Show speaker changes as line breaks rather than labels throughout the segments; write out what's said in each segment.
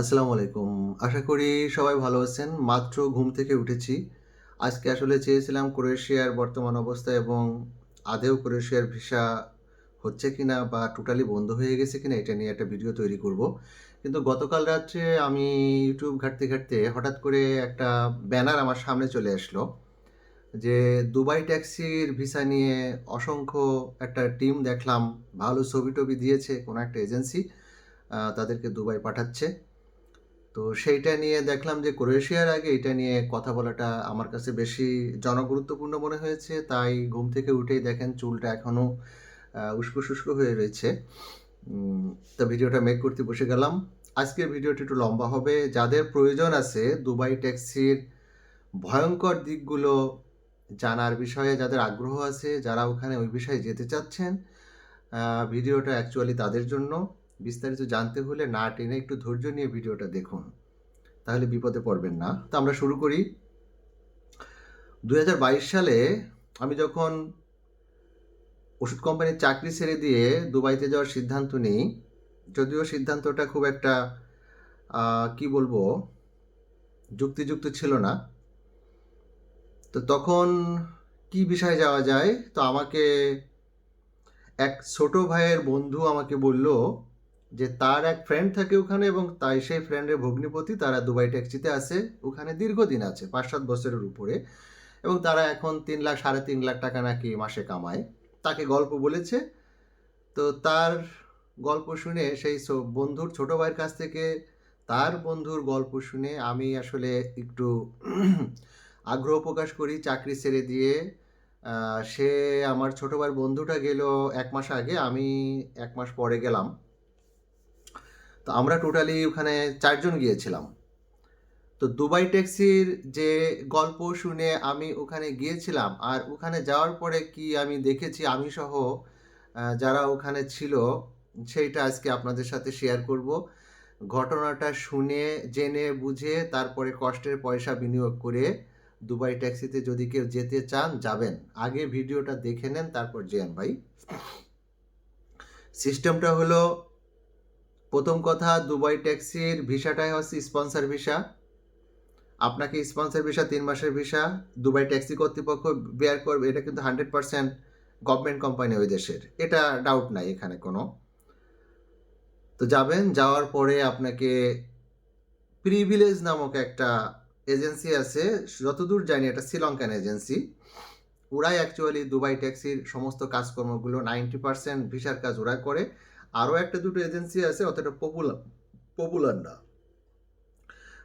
আসসালামু আলাইকুম। আশা করি সবাই ভালো আছেন। মাত্র ঘুম থেকে উঠেছি। আজকে আসলে চেয়েছিলাম ক্রোয়েশিয়ার বর্তমান অবস্থা এবং আদেও ক্রোয়েশিয়ার ভিসা হচ্ছে কিনা বা টোটালি বন্ধ হয়ে গেছে কিনা এটা নিয়ে একটা ভিডিও তৈরি করব। কিন্তু গতকাল রাত্রে আমি ইউটিউব ঘাঁটতে ঘাঁটতে হঠাৎ করে একটা ব্যানার আমার সামনে চলে আসলো যে দুবাই ট্যাক্সির ভিসা নিয়ে অসংখ্য একটা টিম দেখলাম। ভালো ছবি টবি দিয়েছে কোনো একটা এজেন্সি তাদেরকে দুবাই পাঠাচ্ছে। তো সেইটা নিয়ে দেখলাম যে ক্রোয়েশিয়ার আগে এটা নিয়ে কথা বলাটা আমার কাছে বেশি জনগুরুত্বপূর্ণ মনে হয়েছে। তাই ঘুম থেকে উঠেই দেখেন চুলটা এখনও উস্কো শুষ্কো হয়ে রয়েছে। তো ভিডিওটা মেক করতে বসে গেলাম। আজকের ভিডিওটি একটু লম্বা হবে। যাদের প্রয়োজন আছে দুবাই ট্যাক্সির ভয়ঙ্কর দিকগুলো জানার বিষয়ে, যাদের আগ্রহ আছে, যারা ওখানে ওই বিষয়ে যেতে চাচ্ছেন ভিডিওটা অ্যাকচুয়ালি তাদের জন্য। বিস্তারিত জানতে হলে না টেনে একটু ধৈর্য নিয়ে ভিডিওটা দেখুন। তাহলে বিপদে পড়বেন না। তো আমরা শুরু করি। দু হাজার বাইশ সালে আমি যখন ওষুধ কোম্পানির চাকরি ছেড়ে দিয়ে দুবাইতে যাওয়ার সিদ্ধান্ত নিই, যদিও সিদ্ধান্তটা খুব একটা কি বলব, যুক্তিযুক্ত ছিল না। তো তখন কি বিষয়ে যাওয়া যায়? তো আমাকে এক ছোট ভাইয়ের বন্ধু আমাকে বলল যে তার এক ফ্রেন্ড থাকে ওখানে এবং তাই সেই ফ্রেন্ডের ভগ্নিপতি তারা দুবাই ট্যাক্সিতে আছে ওখানে দীর্ঘদিন আছে পাঁচ সাত বছরের উপরে। এবং তারা এখন তিন লাখ, সাড়ে তিন লাখ টাকা নাকি মাসে কামায়। তাকে গল্প বলেছে। তো তার গল্প শুনে সেই বন্ধুর ছোট ভাইয়ের কাছ থেকে তার বন্ধুর গল্প শুনে আমি আসলে একটু আগ্রহ প্রকাশ করি চাকরি ছেড়ে দিয়ে। সে আমার ছোট ভাইয়ের বন্ধুটা গেল এক মাস আগে, আমি এক মাস পরে গেলাম। তো আমরা টোটালি ওখানে চারজন গিয়েছিলাম। তো দুবাই ট্যাক্সির যে গল্প শুনে আমি ওখানে গিয়েছিলাম আর ওখানে যাওয়ার পরে কি আমি দেখেছি, আমি সহ যারা ওখানে ছিল, সেইটা আজকে আপনাদের সাথে শেয়ার করব। ঘটনাটা শুনে, জেনে, বুঝে, তারপরে কষ্টের পয়সা বিনিয়োগ করে দুবাই ট্যাক্সিতে যদি কেউ যেতে চান, যাবেন। আগে ভিডিওটা দেখে নেন, তারপর যেন ভাই। সিস্টেমটা হলো প্রথম কথা, দুবাই ট্যাক্সির ভিসাটাই হচ্ছে স্পন্সর ভিসা। আপনাকে স্পন্সর ভিসা, তিন মাসের ভিসা, দুবাই ট্যাক্সি কর্তৃপক্ষ বেয়ার করবে, এটা কিন্তু হান্ড্রেড পার্সেন্ট গভর্নমেন্ট কোম্পানি ওই দেশের। এটা ডাউট নাই এখানে কোনো। তো যাবেন, যাওয়ার পরে আপনাকে প্রিভিলেজ নামক একটা এজেন্সি আছে, যতদূর জানি এটা শ্রীলঙ্কান এজেন্সি ওরাই অ্যাকচুয়ালি দুবাই ট্যাক্সির সমস্ত কাজকর্মগুলো নাইনটি পার্সেন্ট ভিসার কাজ ওরা করে। আরও একটা দুটো এজেন্সি আছে, অতটা পপুলার পপুলার না।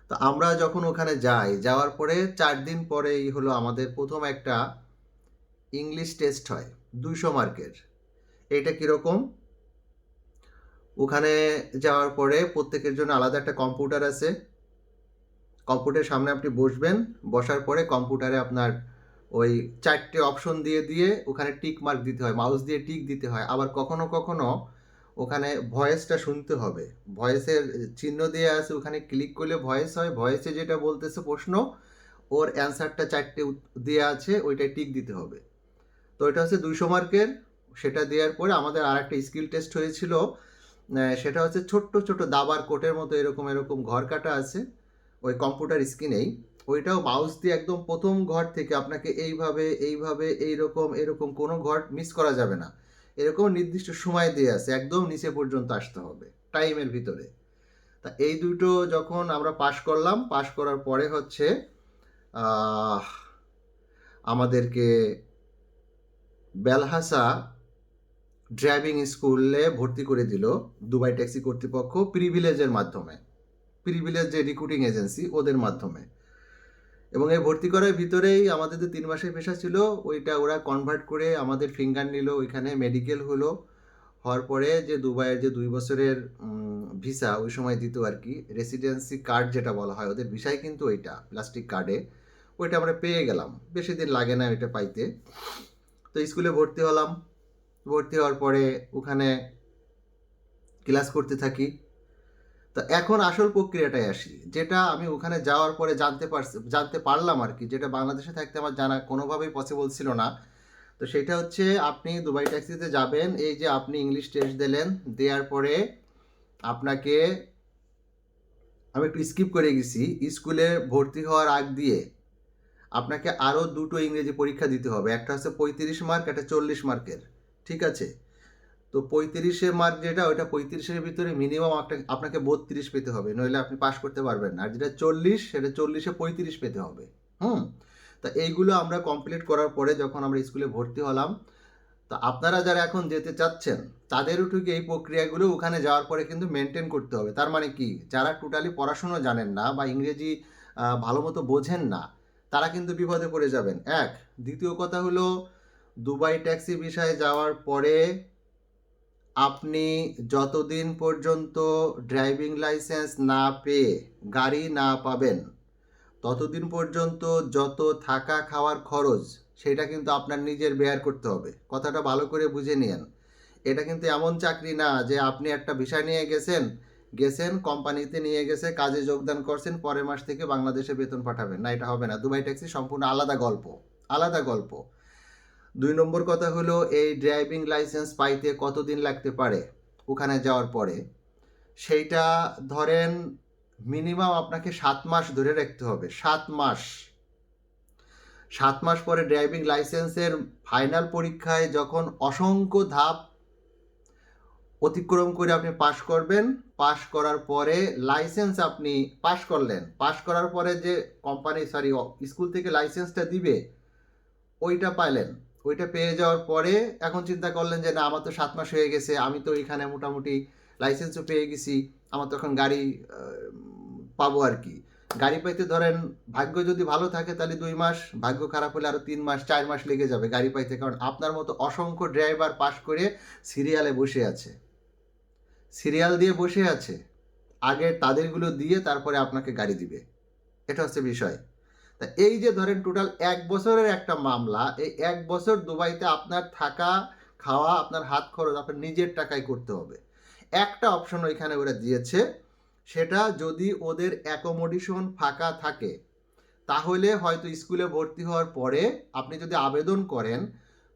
তো আমরা যখন ওখানে যাই, যাওয়ার পরে চার দিন পরেই হলো আমাদের প্রথম একটা ইংলিশ টেস্ট হয়, দুইশো মার্কের। এটা কীরকম? ওখানে যাওয়ার পরে প্রত্যেকের জন্য আলাদা একটা কম্পিউটার আছে। কম্পিউটারের সামনে আপনি বসবেন, বসার পরে কম্পিউটারে আপনার ওই চারটে অপশন দিয়ে দিয়ে ওখানে টিক মার্ক দিতে হয় মাউস দিয়ে টিক দিতে হয়। আবার কখনো কখনো ওখানে ভয়েসটা শুনতে হবে। ভয়েসের চিহ্ন দিয়ে আছে, ওখানে ক্লিক করলে ভয়েস হয়। ভয়েসে যেটা বলতেছে প্রশ্ন, ওর অ্যান্সারটা চারটে দেয়া আছে, ওইটায় টিক দিতে হবে। তো এটা হচ্ছে দুইশো মার্কের, সেটা দেওয়ার পরে আমাদের আর একটা স্কিল টেস্ট হয়েছিল সেটা হচ্ছে ছোট্ট ছোট দাবার কোটের মতো এরকম এরকম ঘর কাটা আছে, ওই কম্পিউটার স্ক্রিনেই ওইটাও মাউস দিয়ে একদম প্রথম ঘর থেকে আপনাকে এইভাবে এইভাবে, এইরকম, এরকম কোনো ঘর মিস করা যাবে না। এরকম নির্দিষ্ট সময় দিয়ে আছে, একদম নিচে পর্যন্ত আসতে হবে টাইমের ভিতরে। তা এই দুটো যখন আমরা পাশ করলাম পাশ করার পরে হচ্ছে আমাদেরকে বেলহাসা ড্রাইভিং স্কুলে ভর্তি করে দিল দুবাই ট্যাক্সি কর্তৃপক্ষ প্রিভিলেজের মাধ্যমে। প্রিভিলেজ যে রিক্রুটিং এজেন্সি ওদের মাধ্যমে। এবং এই ভর্তি করার ভিতরেই আমাদের যে তিন মাসের পেশা ছিল, ওইটা ওরা কনভার্ট করে আমাদের ফিঙ্গার নিল, ওইখানে মেডিকেল হলো। হওয়ার পরে যে দুবাইয়ের যে দুই বছরের ভিসা ওই সময় দিত আর কি রেসিডেন্সি কার্ড যেটা বলা হয়, ওদের ভিসাই কিন্তু ওইটা প্লাস্টিক কার্ডে ওইটা আমরা পেয়ে গেলাম, বেশি দিন লাগে না ওইটা পাইতে। তো স্কুলে ভর্তি হলাম, ভর্তি হওয়ার পরে ওখানে ক্লাস করতে থাকি। তো এখন আসল প্রক্রিয়াটায় আসি। যেটা আমি ওখানে যাওয়ার পরে জানতে পারছি, জানতে পারলাম আর কি, যেটা বাংলাদেশে থাকতে আমার জানা কোনোভাবেই পসিবল ছিল না। তো সেটা হচ্ছে আপনি দুবাই ট্যাক্সিতে যাবেন, এই যে আপনি ইংলিশ টেস্ট দিলেন, দেওয়ার পরে আপনাকে আমি একটু স্কিপ করে গেছি, স্কুলে ভর্তি হওয়ার আগ দিয়ে আপনাকে আরও দুটো ইংরেজি পরীক্ষা দিতে হবে। একটা হচ্ছে পঁয়ত্রিশ মার্ক একটা চল্লিশ মার্কের ঠিক আছে? তো পঁয়ত্রিশে মার্ক যেটা, ওইটা পঁয়ত্রিশের ভিতরে মিনিমাম আপনাকে বত্রিশ পেতে হবে। নইলে আপনি পাশ করতে পারবেন না। আর যেটা চল্লিশ, সেটা চল্লিশে পঁয়ত্রিশ পেতে হবে। হুম? তা এইগুলো আমরা কমপ্লিট করার পরে যখন আমরা স্কুলে ভর্তি হলাম, তো আপনারা যারা এখন যেতে চাচ্ছেন, তাদেরও ঠিক এই প্রক্রিয়াগুলো ওখানে যাওয়ার পরে কিন্তু মেনটেন করতে হবে। তার মানে কি? যারা টোটালি পড়াশুনো জানেন না বা ইংরেজি ভালো মতো বোঝেন না, তারা কিন্তু বিপদে পড়ে যাবেন। এক। দ্বিতীয় কথা হলো, দুবাই ট্যাক্সি বিষয়ে যাওয়ার পরে আপনি যতদিন পর্যন্ত ড্রাইভিং লাইসেন্স না পেয়ে গাড়ি না পাবেন, ততদিন পর্যন্ত যত থাকা খাওয়ার খরচ, সেটা কিন্তু আপনার নিজের বেয়ার করতে হবে। কথাটা ভালো করে বুঝে নিয়েন। এটা কিন্তু এমন চাকরি না যে আপনি একটা বিষয় নিয়ে গেছেন গেছেন, কোম্পানিতে নিয়ে গেছে, কাজে যোগদান করছেন, পরের মাস থেকে বাংলাদেশে বেতন পাঠাবেন। না, এটা হবে না। দুবাই ট্যাক্সি সম্পূর্ণ আলাদা গল্প আলাদা গল্প। দুই নম্বর কথা হলো, এই ড্রাইভিং লাইসেন্স পাইতে কতদিন লাগতে পারে ওখানে যাওয়ার পরে? সেইটা ধরেন মিনিমাম আপনাকে সাত মাস ধরে রাখতে হবে, সাত মাস। সাত মাস পরে ড্রাইভিং লাইসেন্সের ফাইনাল পরীক্ষায় যখন অসংখ্য ধাপ অতিক্রম করে আপনি পাশ করবেন পাশ করার পরে লাইসেন্স আপনি পাশ করলেন। পাশ করার পরে যে কোম্পানি সরি স্কুল থেকে লাইসেন্সটা দিবে, ওইটা পাইলেন। ওইটা পেয়ে যাওয়ার পরে এখন চিন্তা করলেন যে, না, আমার তো সাত মাস হয়ে গেছে, আমি তো এখানে মোটামুটি লাইসেন্সও পেয়ে গেছি, আমার তো এখন গাড়ি পাবো আর কি। গাড়ি পাইতে ধরেন, ভাগ্য যদি ভালো থাকে তাহলে দুই মাস, ভাগ্য খারাপ হলে আরও তিন মাস, চার মাস লেগে যাবে গাড়ি পাইতে, কারণ আপনার মতো অসংখ্য ড্রাইভার পাস করে সিরিয়ালে বসে আছে। সিরিয়াল দিয়ে বসে আছে, আগে তাদেরগুলো দিয়ে তারপরে আপনাকে গাড়ি দিবে। এটা হচ্ছে বিষয়। তা এই যে ধরেন টোটাল এক বছরের একটা মামলা, এই এক বছর দুবাইতে আপনার থাকা, খাওয়া, আপনার হাত খরচ, আপনার নিজের টাকায় করতে হবে। একটা অপশন ওইখানে ওরা দিয়েছে, সেটা যদি ওদের অ্যাকোমোডেশন ফাঁকা থাকে, তাহলে হয়তো স্কুলে ভর্তি হওয়ার পরে আপনি যদি আবেদন করেন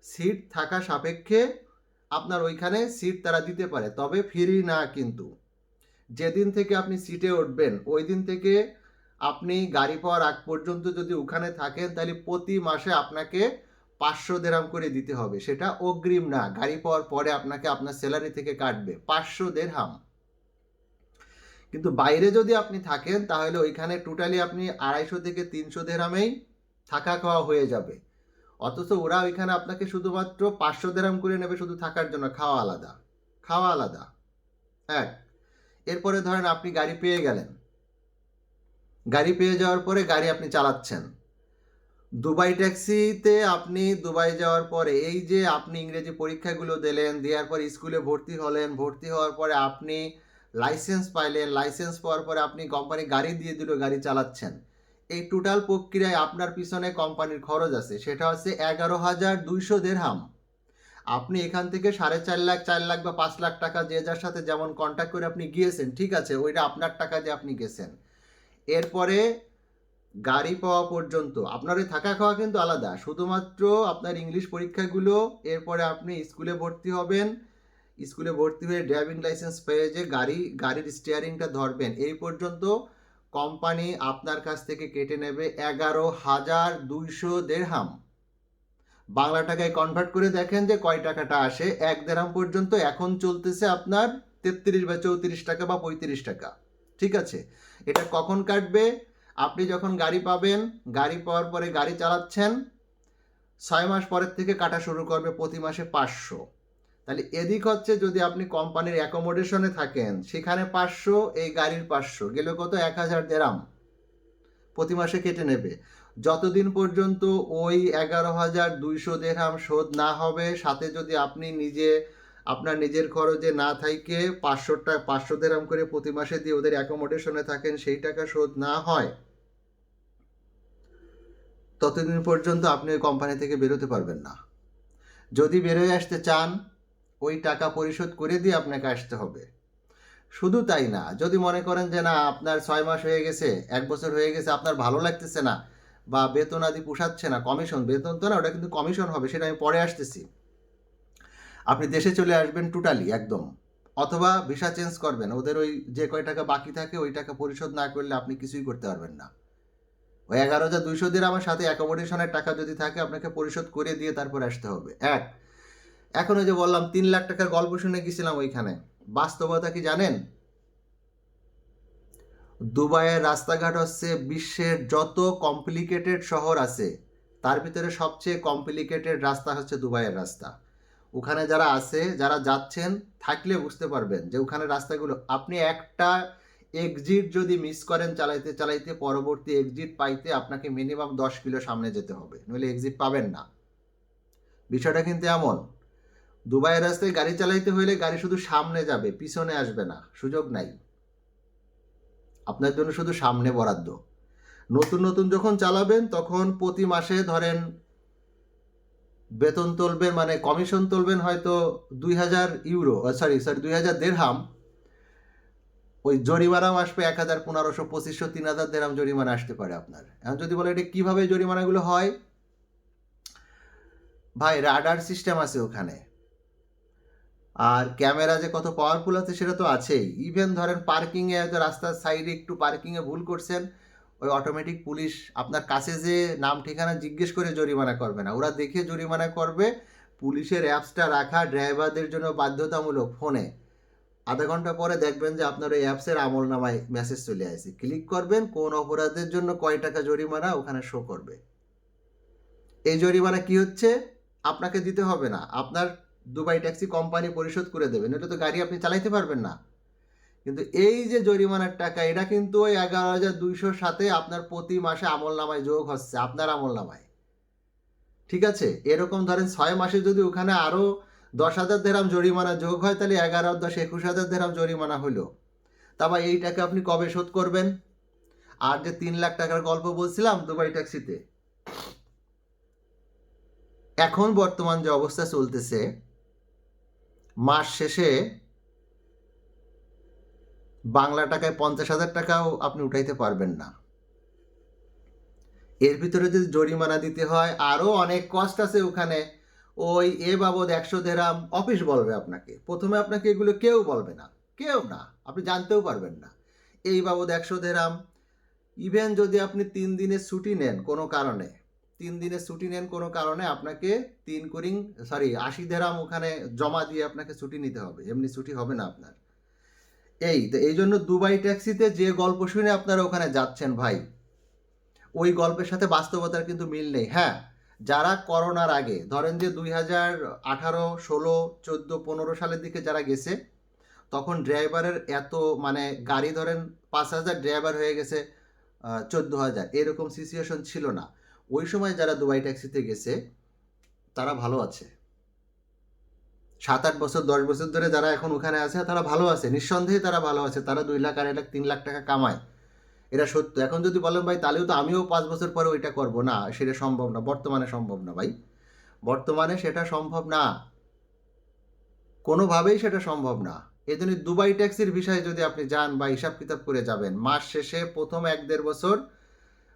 সিট থাকা সাপেক্ষে আপনার ওইখানে সিট তারা দিতে পারে, তবে ফ্রি না কিন্তু। যেদিন থেকে আপনি সিটে উঠবেন ওই দিন থেকে আপনি গাড়ি পাওয়ার আগ পর্যন্ত যদি ওখানে থাকেন, তাহলে প্রতি মাসে আপনাকে পাঁচশো দেড়হাম করে দিতে হবে। সেটা অগ্রিম না। গাড়ি পাওয়ার পরে আপনাকে আপনার স্যালারি থেকে কাটবে। পাঁচশো দেড়হাম কিন্তু বাইরে যদি আপনি থাকেন, তাহলে ওইখানে টোটালি আপনি আড়াইশো থেকে তিনশো দেড়হামেই থাকা খাওয়া হয়ে যাবে। অথচ ওরা ওইখানে আপনাকে শুধুমাত্র পাঁচশো দেড়হাম করে নেবে শুধু থাকার জন্য। খাওয়া আলাদা। খাওয়া আলাদা। এক। এরপরে ধরেন আপনি গাড়ি পেয়ে গেলেন। গাড়ি পেয়ে যাওয়ার পরে গাড়ি আপনি চালাচ্ছেন। দুবাই ট্যাক্সিতে আপনি দুবাই যাওয়ার পরে এই যে আপনি ইংরেজি পরীক্ষাগুলো দিলেন, দেওয়ার পর স্কুলে ভর্তি হলেন, ভর্তি হওয়ার পরে আপনি লাইসেন্স পাইলেন, লাইসেন্স পাওয়ার পরে আপনি কোম্পানি গাড়ি দিয়ে দিল, গাড়ি চালাচ্ছেন। এই টোটাল প্রক্রিয়ায় আপনার পিছনে কোম্পানির খরচ আছে, সেটা হচ্ছে এগারো হাজার দুইশো দেড়হাম। আপনি এখান থেকে সাড়ে চার লাখ চার লাখ বা পাঁচ লাখ টাকা যে যার সাথে যেমন কন্ট্যাক্ট করে আপনি গিয়েছেন, ঠিক আছে, ওইটা আপনার টাকা দিয়ে আপনি গেছেন। এরপরে গাড়ি পাওয়া পর্যন্ত, আপনার ওই থাকা খাওয়া কিন্তু আলাদা। শুধুমাত্র আপনার ইংলিশ পরীক্ষাগুলো, এরপরে আপনি স্কুলে ভর্তি হবেন, স্কুলে ভর্তি হয়ে ড্রাইভিং লাইসেন্স পেয়ে যে গাড়ি, গাড়ির স্টিয়ারিংটা ধরবেন, এই পর্যন্ত কোম্পানি আপনার কাছ থেকে কেটে নেবে এগারো হাজার দুইশো দেড়হাম। বাংলা টাকায় কনভার্ট করে দেখেন যে কয় টাকাটা আসে, এক দেড়হাম পর্যন্ত এখন চলতেছে আপনার তেত্রিশ বা চৌত্রিশ টাকা বা পঁয়ত্রিশ টাকা। ঠিক আছে? এটা কখন কাটবে? আপনি যখন গাড়ি পাবেন, গাড়ি পাওয়ার পরে গাড়ি চালাচ্ছেন, ছয় মাস পরের থেকে কাটা শুরু করবে প্রতি মাসে পাঁচশো। তাহলে এদিক হচ্ছে যদি আপনি কোম্পানির অ্যাকোমোডেশনে থাকেন, সেখানে পাঁচশো, এই গাড়ির পাঁচশো। গেলে কত? এক হাজার দেরাম। প্রতি মাসে কেটে নেবে। যতদিন পর্যন্ত ওই এগারো হাজার দুইশো দেড়হাম শোধ না হবে, সাথে যদি আপনি নিজে আপনার নিজের খরচে না থাইকে পাঁচশো টাকা পাঁচশো দেরাম করে প্রতি মাসে দিয়ে ওদের অ্যাকোমোডেশনে থাকেন, সেই টাকা শোধ না হয়, ততদিন পর্যন্ত আপনি ওই কোম্পানি থেকে বেরোতে পারবেন না। যদি বেরোয় আসতে চান, ওই টাকা পরিশোধ করে দিয়ে আপনাকে আসতে হবে। শুধু তাই না, যদি মনে করেন যে না, আপনার ছয় মাস হয়ে গেছে, এক বছর হয়ে গেছে, আপনার ভালো লাগতেছে না, বা বেতন আদি পোষাচ্ছে না কমিশন বেতন তো না, ওটা কিন্তু কমিশন হবে, সেটা আমি পরে আসতেছি। আপনি দেশে চলে আসবেন টোটালি একদম। অথবা ভিসা চেঞ্জ করবেন, ওদের ওই যে কয় টাকা বাকি থাকে, ওই টাকা পরিশোধ না করলে আপনি কিছুই করতে পারবেন না। ওই এগারো হাজার দুইশো দিয়ে আমার সাথে অ্যাকোমোডেশনের টাকা যদি থাকে, আপনাকে পরিশোধ করে দিয়ে তারপর আসতে হবে। এক, এখন ওই যে বললাম, তিন লাখ টাকার গল্প শুনে গেছিলাম ওইখানে। বাস্তবতা কি জানেন? দুবাইয়ের রাস্তাঘাট হচ্ছে বিশ্বের যত কমপ্লিকেটেড শহর আছে, তার ভিতরে সবচেয়ে কমপ্লিকেটেড রাস্তা হচ্ছে দুবাইয়ের রাস্তা। ওখানে যারা আছে, যারা যাচ্ছেন, থাকলে বুঝতে পারবেন যে ওখানে রাস্তাগুলো। আপনি একটা এক্সিট যদি মিস করেন চালাইতে চালাইতে, পরবর্তী এক্সিট পাইতে আপনাকে মিনিমাম দশ কিলো সামনে যেতে হবে। নইলে এক্সিট পাবেন না। বিষয়টা কিন্তু এমন। দুবাইয়ের রাস্তায় গাড়ি চালাইতে হইলে গাড়ি শুধু সামনে যাবে, পিছনে আসবে না, সুযোগ নাই। আপনার জন্য শুধু সামনে বরাদ্দ। নতুন নতুন যখন চালাবেন, তখন প্রতি মাসে ধরেন বেতন তুলবেন মানে কমিশন তুলবেন হয়তো দুই হাজার ইউরো সরি সরি দুই হাজার দেড়হাম। ওই জরিমানাও আসবে এক হাজার পনেরোশো, পঁচিশশো, তিন হাজার দেড়হাম জরিমানা আসতে পারে আপনার। এখন যদি বলে এটা কীভাবে জরিমানাগুলো হয়? ভাই, রাডার সিস্টেম আছে ওখানে। আর ক্যামেরা যে কত পাওয়ারফুল আছে সেটা তো আছেই। ইভেন ধরেন পার্কিংয়ে হয়তো রাস্তার সাইডে একটু পার্কিংয়ে ভুল করছেন ওই অটোমেটিক পুলিশ আপনার কাছে যে নাম ঠিকানা জিজ্ঞেস করে জরিমানা করবে না। ওরা দেখে জরিমানা করবে, পুলিশের অ্যাপসটা রাখা ড্রাইভারদের জন্য বাধ্যতামূলক ফোনে আধা ঘণ্টা পরে দেখবেন যে আপনার ওই অ্যাপসের আমল নামায় মেসেজ চলে আসে। ক্লিক করবেন, কোন অপরাধের জন্য কয় টাকা জরিমানা ওখানে শো করবে। এই জরিমানা কি হচ্ছে? আপনাকে দিতে হবে না। আপনার দুবাই ট্যাক্সি কোম্পানি পরিশোধ করে দেবেন। এটা তো গাড়ি আপনি চালাইতে পারবেন না। কিন্তু এই যে জরিমানার টাকা, এটা কিন্তু ওই এগারো হাজার দুইশোর সাথে আপনার প্রতি মাসে আমল নামায় যোগ হচ্ছে, আপনার আমল নামায়। ঠিক আছে? এরকম ধরেন ছয় মাসে যদি ওখানে আরও দশ হাজার দেরাম জরিমানা যোগ হয়, তাহলে এগারো, দশ, একুশ হাজার দেরাম জরিমানা হলো তারপর এই টাকা আপনি কবে শোধ করবেন? আর যে তিন লাখ টাকার গল্প বলছিলাম দুবাই ট্যাক্সিতে, এখন বর্তমান যে অবস্থা চলতেছে, মাস শেষে বাংলা টাকায় পঞ্চাশ হাজার টাকাও আপনি উঠাইতে পারবেন না। এর ভিতরে যদি জরিমানা দিতে হয়, আরও অনেক কষ্ট আছে ওখানে। ওই এ বাবদ একশো দেরাম অফিস বলবে আপনাকে। প্রথমে আপনাকে এগুলো কেউ বলবে না। কেউ না, আপনি জানতেও পারবেন না। এই বাবদ একশো দেরাম ইভেন যদি আপনি তিন দিনের ছুটি নেন কোনো কারণে, তিন দিনের ছুটি নেন কোনো কারণে আপনাকে তিন করিং সরি আশি দেরাম ওখানে জমা দিয়ে আপনাকে ছুটি নিতে হবে। এমনি ছুটি হবে না আপনার। এই এই জন্য দুবাই ট্যাক্সিতে যে গল্প শুনে আপনারা ওখানে যাচ্ছেন ভাই, ওই গল্পের সাথে বাস্তবতার কিন্তু মিল নেই। হ্যাঁ যারা করোনার আগে, ধরেন যে দুই হাজার আঠারো, ষোলো, চোদ্দ, পনেরো সালের দিকে যারা গেছে, তখন ড্রাইভারের এত মানে গাড়ি ধরেন পাঁচ হাজার ড্রাইভার হয়ে গেছে চোদ্দ হাজার। এরকম সিচুয়েশন ছিল না। ওই সময় যারা দুবাই ট্যাক্সিতে গেছে, তারা ভালো আছে। সাত আট বছর, দশ বছর ধরে যারা এখন ওখানে আছে, তারা ভালো আছে। নিঃসন্দেহে তারা ভালো আছে। তারা দুই লাখ, আড়াই লাখ, তিন লাখ টাকা কামায়। এটা সত্য। এখন যদি বলেন, ভাই, তাহলেও তো আমিও পাঁচ বছর পরে ওইটা করব। না, সেটা সম্ভব না। বর্তমানে সম্ভব না, ভাই। বর্তমানে সেটা সম্ভব না। কোনোভাবেই সেটা সম্ভব না। এই জন্য দুবাই ট্যাক্সির বিষয়ে যদি আপনি যান বা হিসাব কিতাব করে যাবেন, মাস শেষে প্রথম এক দেড় বছর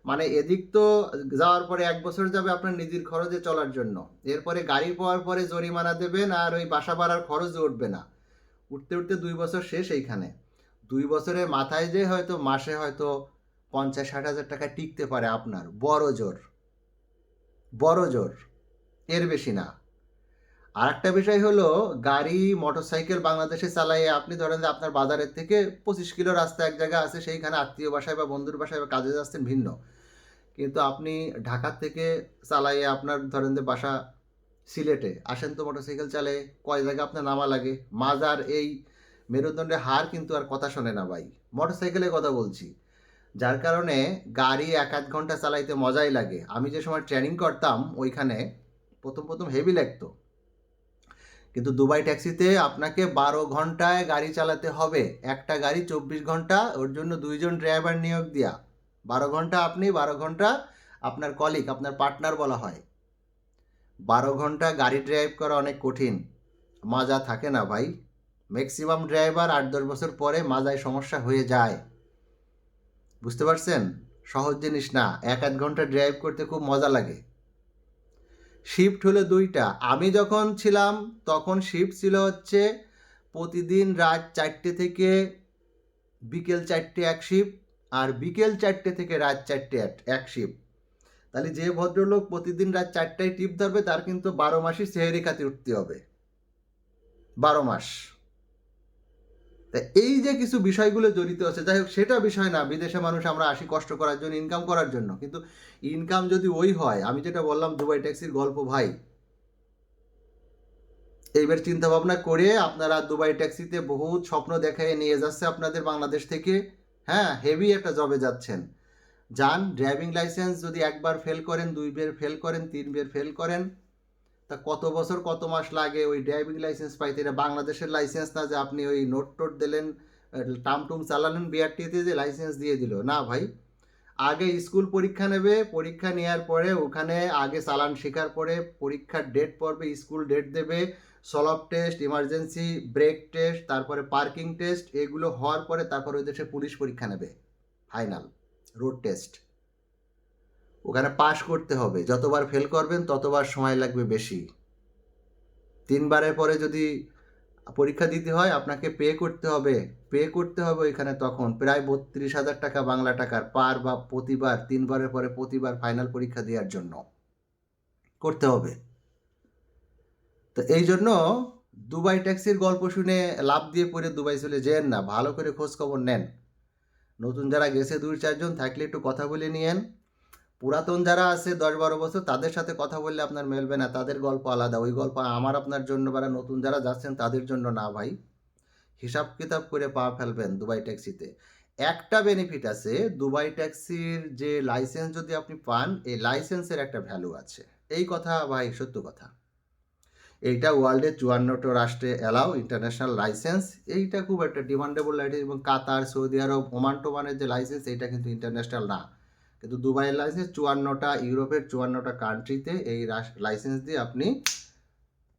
মানে এদিক তো যাওয়ার পরে এক বছর যাবে আপনার নিজের খরচে চলার জন্য। এরপরে গাড়ি পাওয়ার পরে জরিমানা দেবেন আর ওই বাসা ভাড়ার খরচ উঠবে না। উঠতে উঠতে দুই বছর শেষ এইখানে। দুই বছরের মাথায় যে হয়তো মাসে হয়তো পঞ্চাশ ষাট হাজার টাকা টিকতে পারে আপনার। বড় জোর। বড় জোর। এর বেশি না। আর একটা বিষয় হলো, গাড়ি, মোটরসাইকেল বাংলাদেশে চালাইয়ে আপনি ধরেন যে আপনার বাজারের থেকে পঁচিশ কিলো রাস্তা এক জায়গা আছে, সেইখানে আত্মীয় বাসায় বা বন্ধুর বাসায় বা কাজে যাচ্ছেন ভিন্ন। কিন্তু আপনি ঢাকার থেকে চালাইয়ে আপনার ধরেন যে বাসা সিলেটে আসেন তো মোটরসাইকেল চালে কয় জায়গা আপনার নামা লাগে? মাজার এই মেরুদণ্ডের হার কিন্তু আর কথা শোনে না ভাই। মোটরসাইকেলের কথা বলছি। যার কারণে গাড়ি এক আধ ঘণ্টা চালাইতে মজাই লাগে। আমি যে সময় ট্রেনিং করতাম, ওইখানে প্রথম প্রথম হেভি লাগতো। কিন্তু দুবাই ট্যাক্সিতে আপনাকে বারো ঘন্টায় গাড়ি চালাতে হবে। একটা গাড়ি চব্বিশ ঘণ্টা, ওর জন্য দুইজন ড্রাইভার নিয়োগ দেওয়া বারো ঘণ্টা আপনি, বারো ঘণ্টা আপনার কলিগ আপনার পার্টনার বলা হয়। বারো ঘণ্টা গাড়ি ড্রাইভ করা অনেক কঠিন। মাজা থাকে না ভাই। ম্যাক্সিমাম ড্রাইভার আট দশ বছর পরে মাজায় সমস্যা হয়ে যায়। বুঝতে পারছেন? সহজ জিনিস না। এক আধ ঘণ্টা ড্রাইভ করতে খুব মজা লাগে। শিফট হলো দুইটা। আমি যখন ছিলাম, তখন শিফট ছিল হচ্ছে প্রতিদিন রাত চারটে থেকে বিকেল চারটে এক শিফট আর বিকেল চারটে থেকে রাত চারটে এক- শিফট তাহলে যে ভদ্রলোক প্রতিদিন রাত চারটায় টিপ ধরবে, তার কিন্তু বারো মাসই সেহেরি খাতে উঠতে হবে। বারো মাস। তা এই যে কিছু বিষয়গুলো জড়িত আছে, যাই হোক, সেটা বিষয় না, বিদেশে মানুষ আমরা আসি কষ্ট করার জন্য ইনকাম করার জন্য। কিন্তু ইনকাম যদি ওই হয়, আমি যেটা বললাম, দুবাই ট্যাক্সির গল্প ভাই। এইবার চিন্তা ভাবনা করে আপনারা দুবাই ট্যাক্সিতে বহুত স্বপ্ন দেখায় নিয়ে যাচ্ছে আপনাদের বাংলাদেশ থেকে। হ্যাঁ হেভি একটা জবে যাচ্ছেন। যান ড্রাইভিং লাইসেন্স যদি একবার ফেল করেন, দুই বের ফেল করেন, তিন বের ফেল করেন তা কত বছর, কত মাস লাগে ওই ড্রাইভিং লাইসেন্স পাইতে? এটা বাংলাদেশের লাইসেন্স না যে আপনি ওই নোট টোট দিলেন টাম টুম চালালেন বিআরটিতে যে লাইসেন্স দিয়ে দিল? না ভাই। আগে স্কুল পরীক্ষা নেবে, পরীক্ষা নেওয়ার পরে ওখানে আগে চালান শেখার পরে পরীক্ষার ডেট পড়বে স্কুল ডেট দেবে solve test emergency brake test তারপরে পার্কিং টেস্ট এগুলো হওয়ার পরে তারপর ওই দেশে পুলিশ পরীক্ষা নেবে। ফাইনাল রোড টেস্ট ওখানে পাশ করতে হবে। যতবার ফেল করবেন, ততবার সময় লাগবে বেশি। তিনবারের পরে যদি পরীক্ষা দিতে হয়, আপনাকে পে করতে হবে। পে করতে হবে ওইখানে তখন। প্রায় বত্রিশ হাজার টাকা বাংলা টাকার পার বা প্রতিবার, তিনবারের পরে প্রতিবার ফাইনাল পরীক্ষা দেওয়ার জন্য করতে হবে। তো এই জন্য দুবাই ট্যাক্সির গল্প শুনে লাভ দিয়ে পরে দুবাই চলে যেন না। ভালো করে খোঁজ খবর নেন। নতুন যারা গেছে দুই চারজন, থাকলে একটু কথা বলে নিয়েন। পুরাতন যারা আছে দশ বারো বছর, তাদের সাথে কথা বললে আপনার মেলবে না, তাদের গল্প আলাদা। ওই গল্প আমার আপনার জন্য বা নতুন যারা যাচ্ছেন, তাদের জন্য না ভাই। হিসাব কিতাব করে পা ফেলবেন দুবাই ট্যাক্সিতে। একটা বেনিফিট আছে, দুবাই ট্যাক্সির যে লাইসেন্স যদি আপনি পান, এই লাইসেন্সের একটা ভ্যালু আছে। এই কথা ভাই, সত্য কথা। এইটা ওয়ার্ল্ডের চুয়ান্নটা রাষ্ট্রে অ্যালাউ ইন্টারন্যাশনাল লাইসেন্স এইটা খুব একটা ডিমান্ডেবল লাইসেন্স এবং কাতার, সৌদি আরব ওমান টোমানের যে লাইসেন্স এইটা কিন্তু ইন্টারন্যাশনাল না। কিন্তু দুবাইয়ের লাইসেন্স চুয়ান্নটা, ইউরোপের চুয়ান্নটা কান্ট্রিতে এই লাইসেন্স দিয়ে আপনি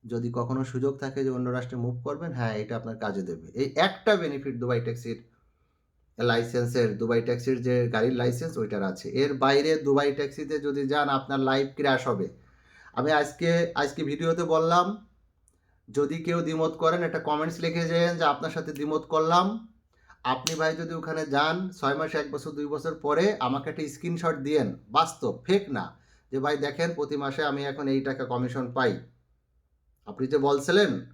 যদি কখনো সুযোগ থাকে যে অন্য রাষ্ট্রে মুভ করবেন হ্যাঁ এটা আপনার কাজে দেবে। এই একটা বেনিফিট দুবাই ট্যাক্সির লাইসেন্সের দুবাই ট্যাক্সির যে গাড়ির লাইসেন্স ওইটার আছে। এর বাইরে দুবাই ট্যাক্সিতে যদি যান, আপনার লাইফ ক্র্যাশ হবে। আমি আজকে আজকে ভিডিওতে বললাম, যদি কেউ দ্বিমত করেন, একটা কমেন্টস লিখে যেন যে আপনার সাথে দ্বিমত করলাম। আপনি ভাই যদি ওখানে যান, ছয় মাস, এক বছর, দুই বছর পরে আমাকে একটা স্ক্রিনশট দিয়েন। বাস্তব ফেক না। যে ভাই দেখেন, প্রতি মাসে আমি এখন এই টাকা কমিশন পাই। আপনি যে বলছিলেন,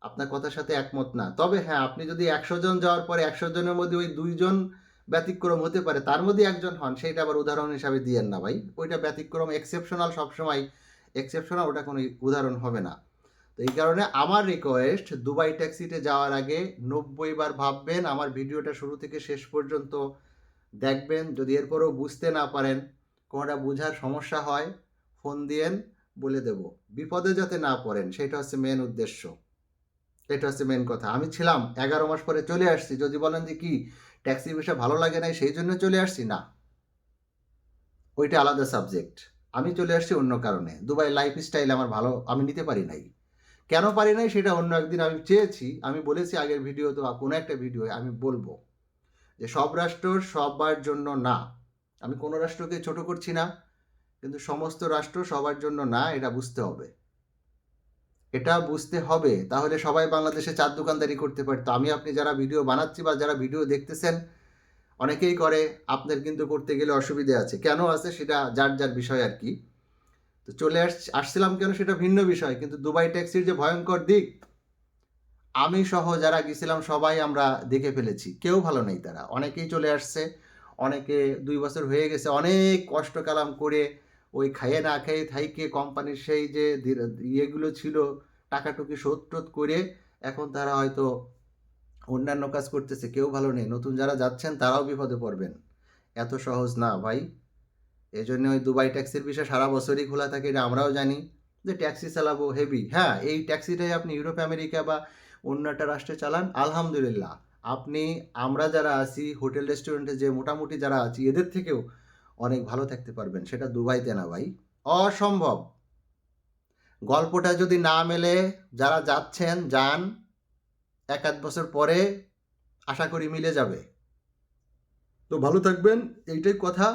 আপনার কথার সাথে একমত না। তবে হ্যাঁ আপনি যদি একশো জন যাওয়ার পরে একশো জনের মধ্যে ওই দুইজন ব্যতিক্রম হতে পারে, তার মধ্যে একজন হন, সেইটা আবার উদাহরণ হিসাবে দিয়েন না ভাই। ওইটা ব্যতিক্রম এক্সেপশনাল সবসময় এক্সেপশনাল ওটা কোনো উদাহরণ হবে না। তো এই কারণে আমার রিকোয়েস্ট দুবাই ট্যাক্সিতে যাওয়ার আগে নব্বই বার ভাববেন, আমার ভিডিওটা শুরু থেকে শেষ পর্যন্ত দেখবেন। যদি এরপরেও বুঝতে না পারেন, কোনোটা বোঝার সমস্যা হয় ফোন দিয়েন, বলে দেব। বিপদে যাতে না পড়েন, সেটা হচ্ছে মেন উদ্দেশ্য। এটা হচ্ছে মেন কথা। আমি ছিলাম এগারো মাস পরে চলে আসছি। যদি বলেন যে কি ট্যাক্সি বিষয় ভালো লাগে নাই, সেই জন্য চলে আসছি, না। ওইটা আলাদা সাবজেক্ট আমি চলে আসছি অন্য কারণে। দুবাই লাইফ স্টাইল আমার ভালো, আমি নিতে পারি নাই। কেন পারি নাই সেটা অন্য একদিন আমি চেয়েছি, আমি বলেছি আগের ভিডিও তো কোনো একটা ভিডিও আমি বলব যে সব রাষ্ট্র সবার জন্য না। আমি কোনো রাষ্ট্রকে ছোট করছি না, কিন্তু সমস্ত রাষ্ট্র সবার জন্য না, এটা বুঝতে হবে। এটা বুঝতে হবে, তাহলে সবাই বাংলাদেশে চার দোকানদারি করতে পারতো। আমি, আপনি যারা ভিডিও বানাচ্ছি বা যারা ভিডিও দেখতেছেন, অনেকেই করে, আপনার কিন্তু করতে গেলে অসুবিধে আছে। কেন আছে সেটা যার যার বিষয় আর কি। তো চলে আস, আসছিলাম কেন সেটা ভিন্ন বিষয়, কিন্তু দুবাই ট্যাক্সির যে ভয়ঙ্কর দিক, আমি সহ যারা গেছিলাম সবাই আমরা দেখে ফেলেছি, কেউ ভালো নেই তারা। অনেকেই চলে আসছে, অনেকে দুই বছর হয়ে গেছে, অনেক কষ্ট কালাম করে ওই খাইয়ে না খাইয়ে থাইকে কোম্পানির সেই যে ইয়েগুলো ছিল, টাকাটুকি শোধ টোধ করে এখন তারা হয়তো অন্যান্য কাজ করতেছে, কেউ ভালো নেই। নতুন যারা যাচ্ছেন তারাও বিপদে পড়বেন। এত সহজ না ভাই। এই জন্য ওই দুবাই ট্যাক্সির বিষয় সারা বছরই খোলা থাকে, এটা আমরাও জানি যে ট্যাক্সি চালাবো হেভি হ্যাঁ এই ট্যাক্সিটাই আপনি ইউরোপ, আমেরিকা বা অন্য একটা রাষ্ট্রে চালান, আলহামদুলিল্লাহ। আপনি, আমরা যারা আছি, হোটেল, রেস্টুরেন্টে যে মোটামুটি যারা আছি, এদের থেকেও অনেক ভালো থাকতে পারবেন, সেটা দুবাইতে না ভাই। অসম্ভব। গল্পটা যদি না মেলে, যারা যাচ্ছেন, যান, এক আধ বছর পরে আশা করি মিলে যাবে। তো ভালো থাকবেন, এইটাই কথা।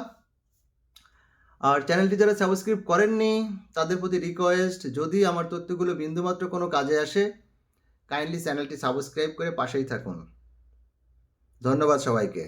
আর চ্যানেলটি যারা সাবস্ক্রাইব করেননি, তাদের প্রতি রিকোয়েস্ট যদি আমার তথ্যগুলো বিন্দুমাত্র কোনো কাজে আসে কাইন্ডলি চ্যানেলটি সাবস্ক্রাইব করে পাশেই থাকুন। ধন্যবাদ সবাইকে।